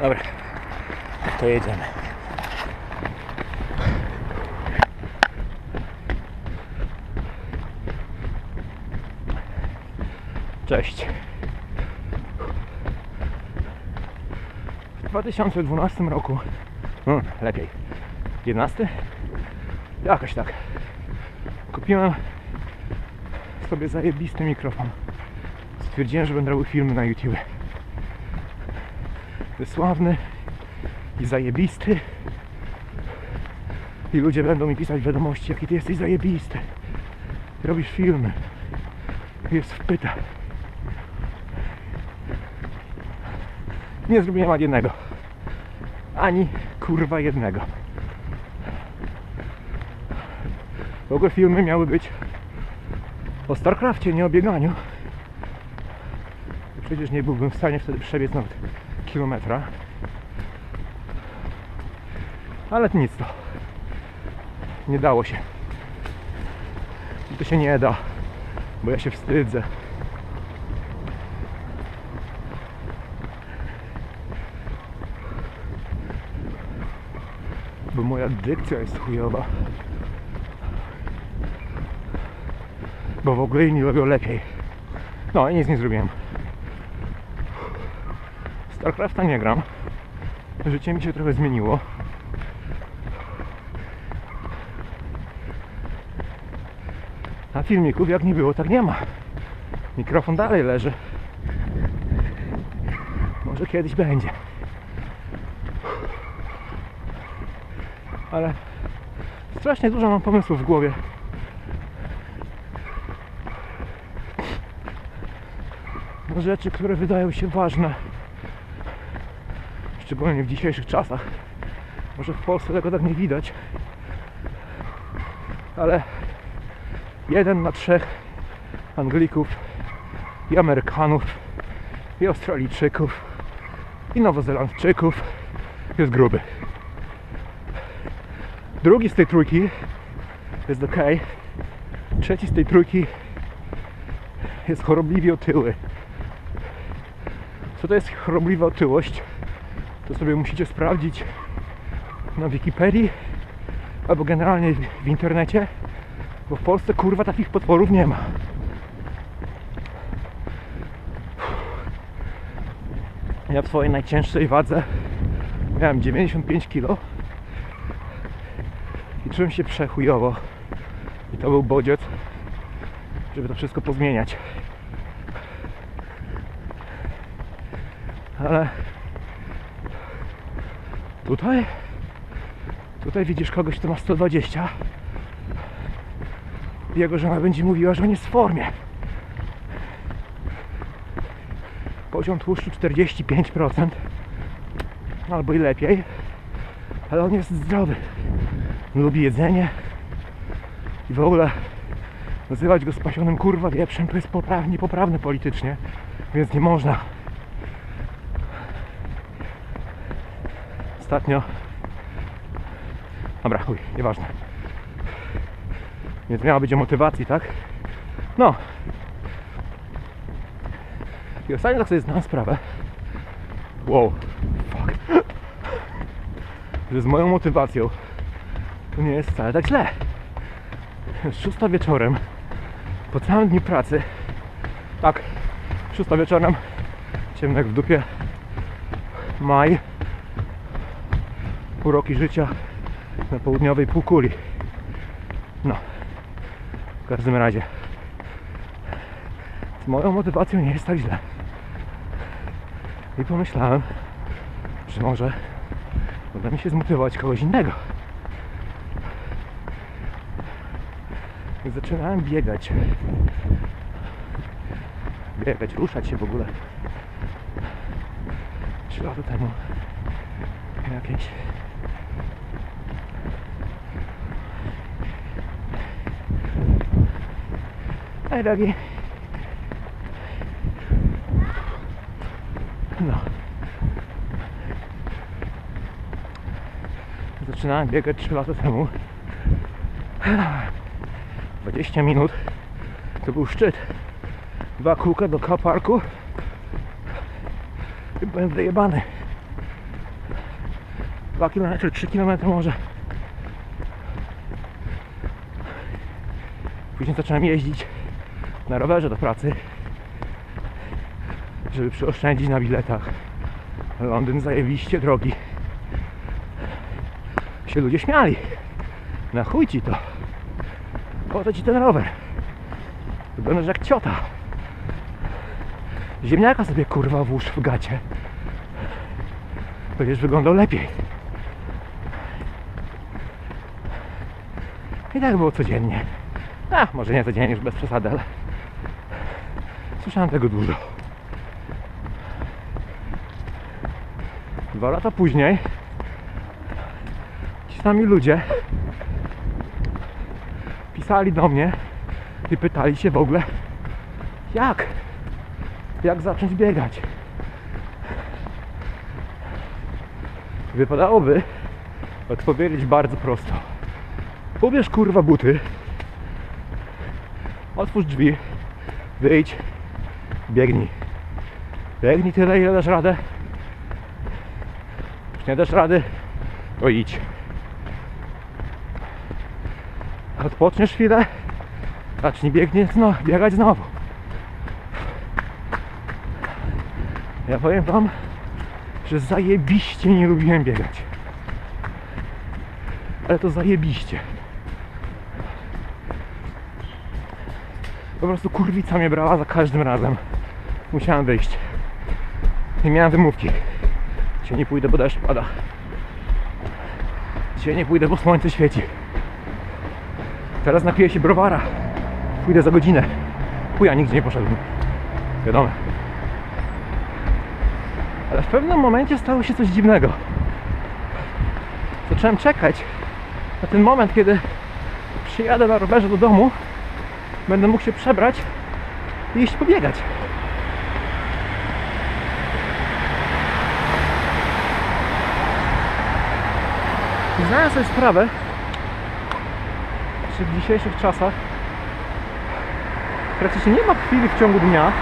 Dobra, to jedziemy. Cześć. W 2012 roku, no lepiej, 11? Jakoś tak. Kupiłem sobie zajebisty mikrofon. Stwierdziłem, że będę robił filmy na YouTube. Wysławny i zajebisty. I ludzie będą mi pisać wiadomości, jaki ty jesteś zajebisty. Robisz filmy. Jest wpyta. Nie zrobiłem ani jednego. Ani kurwa jednego. W ogóle filmy miały być o StarCraftie, nie o bieganiu. Przecież nie byłbym w stanie wtedy przebiec nawet kilometra. Ale nic to. Nie dało się. I to się nie da, bo ja się wstydzę. Bo moja dykcja jest chujowa. Bo w ogóle inni robią lepiej. No i nic nie zrobiłem. StarCrafta nie gram. Życie mi się trochę zmieniło. A filmików jak nie było, tak nie ma. Mikrofon dalej leży. Może kiedyś będzie. Ale strasznie dużo mam pomysłów w głowie. Rzeczy, które wydają się ważne. Szczególnie w dzisiejszych czasach. Może w Polsce tego tak nie widać. Ale jeden na trzech Anglików i Amerykanów i Australijczyków i Nowozelandczyków jest gruby. Drugi z tej trójki jest ok. Trzeci z tej trójki jest chorobliwie otyły. Co to jest chorobliwa otyłość? To sobie musicie sprawdzić na Wikipedii albo generalnie w, internecie, bo w Polsce kurwa takich potworów nie ma. Ja w swojej najcięższej wadze miałem 95 kg i czułem się przechujowo. I to był bodziec, żeby to wszystko pozmieniać. Ale tutaj tutaj widzisz kogoś, kto ma 120 jego żona będzie mówiła, że on jest w formie. Poziom tłuszczu 45% albo i lepiej, ale on jest zdrowy. Lubi jedzenie i w ogóle nazywać go spasionym kurwa wieprzem to jest poprawnie, niepoprawne politycznie, więc nie można. Ostatnio Dobra, chuj, nieważne. Więc miała być o motywacji, tak? No. I ostatnio tak sobie znałem sprawę. Wow, fuck. Że z moją motywacją to nie jest wcale tak źle. Szósta wieczorem, po całym dniu pracy, tak, szósta wieczorem, ciemno jak w dupie, maj, uroki życia na południowej półkuli. No, w każdym razie, z moją motywacją nie jest tak źle. I pomyślałem, że może uda mi się zmotywować kogoś innego. Zaczynałem biegać. Biegać, ruszać się w ogóle. Trzy lata temu jakieś Hej drogi. No. Zaczynałem biegać 3 lata temu. 20 minut. To był szczyt. Dwa kółka do parku. Byłem wyjebany. 2 km, 3 km może. Później zacząłem jeździć na rowerze do pracy, żeby przyoszczędzić na biletach. Londyn zajebiście drogi. Się ludzie śmiali. Na chuj ci to. Po co ci ten rower? Wyglądasz jak ciota. Ziemniaka sobie kurwa włóż w gacie. Będziesz wyglądał lepiej. I tak było codziennie. A, może nie codziennie, już bez przesady, ale słyszałem tego dużo. Dwa lata później ci sami ludzie pisali do mnie i pytali się w ogóle jak? Jak zacząć biegać? Wypadałoby odpowiedzieć bardzo prosto. Ubierz kurwa buty, otwórz drzwi, wyjdź, biegnij. Biegnij tyle, ile dasz radę. Jak nie dasz rady, to idź. Odpoczniesz chwilę, zacznij biegnie, no, biegać znowu. Ja powiem wam, że zajebiście nie lubiłem biegać. Ale to zajebiście. Po prostu kurwica mnie brała za każdym razem. Musiałem wyjść. Nie miałem wymówki. Dzisiaj nie pójdę, bo deszcz pada. Dzisiaj nie pójdę, bo słońce świeci. Teraz napiję się browara. Pójdę za godzinę. Chuja, nigdzie nie poszedłem. Wiadomo. Ale w pewnym momencie stało się coś dziwnego. Zacząłem czekać na ten moment, kiedy przyjadę na rowerze do domu, będę mógł się przebrać i iść pobiegać. I zdałem sobie sprawę, że w dzisiejszych czasach praktycznie nie ma chwili w ciągu dnia,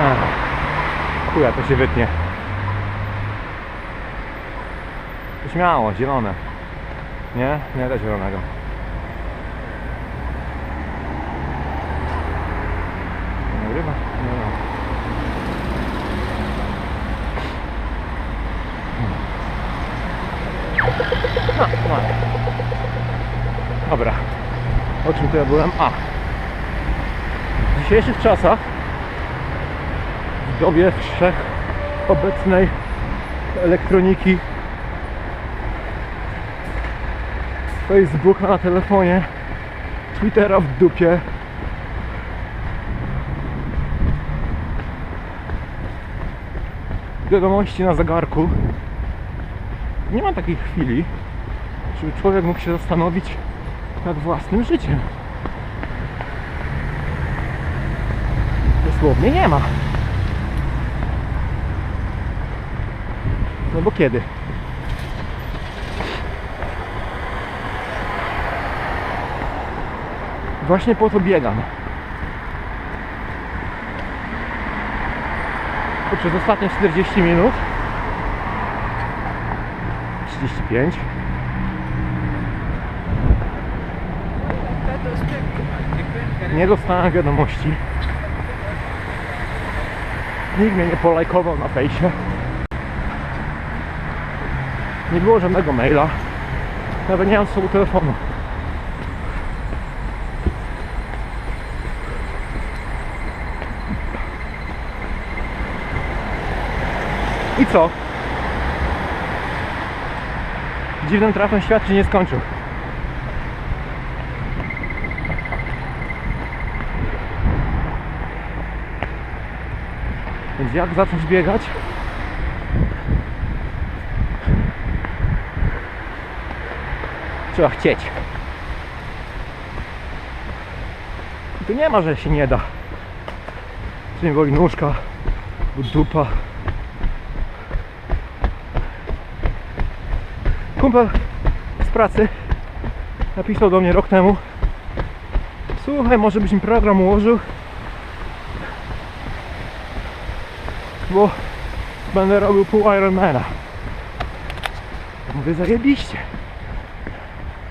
Ach, Chuja, to się wytnie. Śmiało, zielone. Nie? Nie da zielonego. Nagrywa? Nie no. No. Dobra. O czym tu ja byłem? A. W dzisiejszych czasach w dobie wszech obecnej elektroniki Facebooka na telefonie Twittera w dupie wiadomości na zegarku nie ma takiej chwili żeby człowiek mógł się zastanowić nad własnym życiem dosłownie nie ma No bo kiedy? Właśnie po to biegam. Przez ostatnie 40 minut 35 Nie dostałem wiadomości Nikt mnie nie polajkował na fejsie nie było żadnego maila. Nawet nie mam sobą telefonu. I co? Dziwnym trafem świat się nie skończył. Więc jak zacząć biegać? Trzeba chcieć. Tu nie ma, że się nie da. Czy mnie boli nóżka, dupa. Kumpel z pracy napisał do mnie rok temu Słuchaj, może byś mi program ułożył bo będę robił pół Ironmana. Mówię, zajebiście.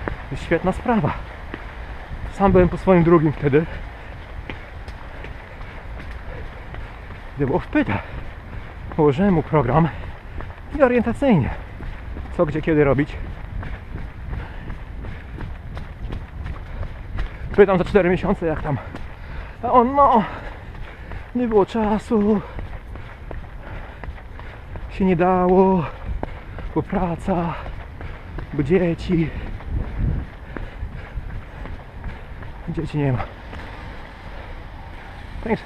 To jest świetna sprawa. Sam byłem po swoim drugim wtedy. Gdy było w pytach. Położyłem mu program i orientacyjnie. Co, gdzie, kiedy robić. Pytam za 4 miesiące jak tam. A no, nie było czasu. Się nie dało. Bo praca, bo dzieci. Dzieci nie ma. Thanks.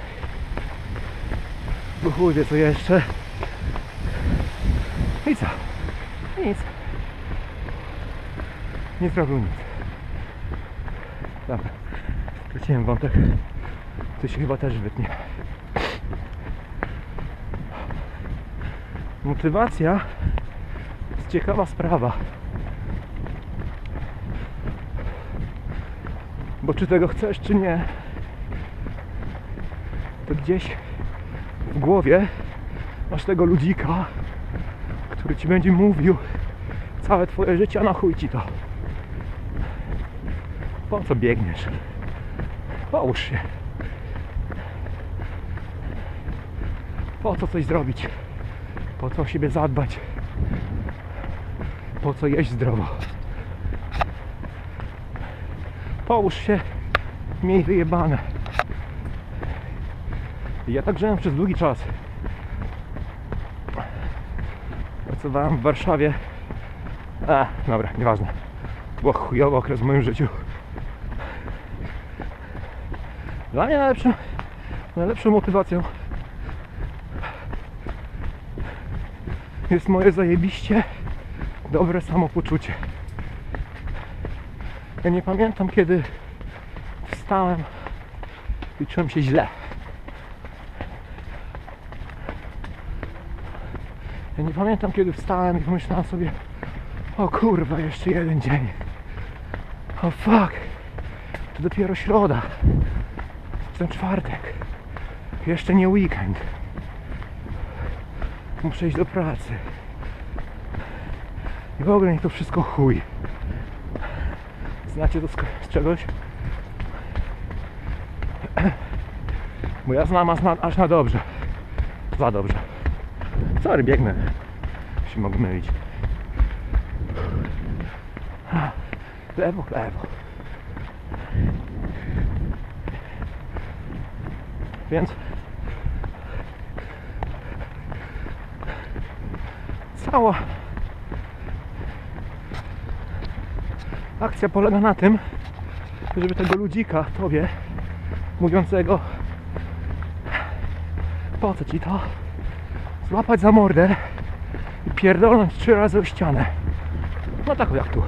Bo chuj wie co jeszcze. I co? Nic. Nie zrobił nic. Dobra. Wróciłem wątek. To się chyba też wytnie. Motywacja jest ciekawa sprawa. Bo czy tego chcesz, czy nie, to gdzieś w głowie masz tego ludzika, który ci będzie mówił całe twoje życie, a na chuj ci to. Po co biegniesz? Połóż się. Po co coś zrobić? Po co o siebie zadbać? Po co jeść zdrowo? Połóż się, miej wyjebane. Ja tak żyłem przez długi czas. Pracowałem w Warszawie. A, dobra, nieważne. To był chujowy okres w moim życiu. Dla mnie najlepszym, najlepszą motywacją jest moje zajebiście dobre samopoczucie. Ja nie pamiętam kiedy wstałem i czułem się źle. Ja nie pamiętam kiedy wstałem i pomyślałem sobie o kurwa, jeszcze jeden dzień. O fuck, to dopiero środa. Ten czwartek. Jeszcze nie weekend. Muszę iść do pracy. I w ogóle niech to wszystko chuj. Znacie to z, z czegoś? Bo ja znam aż na, aż na dobrze. Za dobrze. Sorry, biegnę. Się mogę mylić. Lewo, lewo. Więc cała akcja polega na tym, żeby tego ludzika tobie mówiącego po co ci to złapać za mordę i pierdolnąć trzy razy o ścianę. No tak jak tu.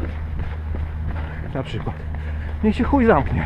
Na przykład. Niech się chuj zamknie.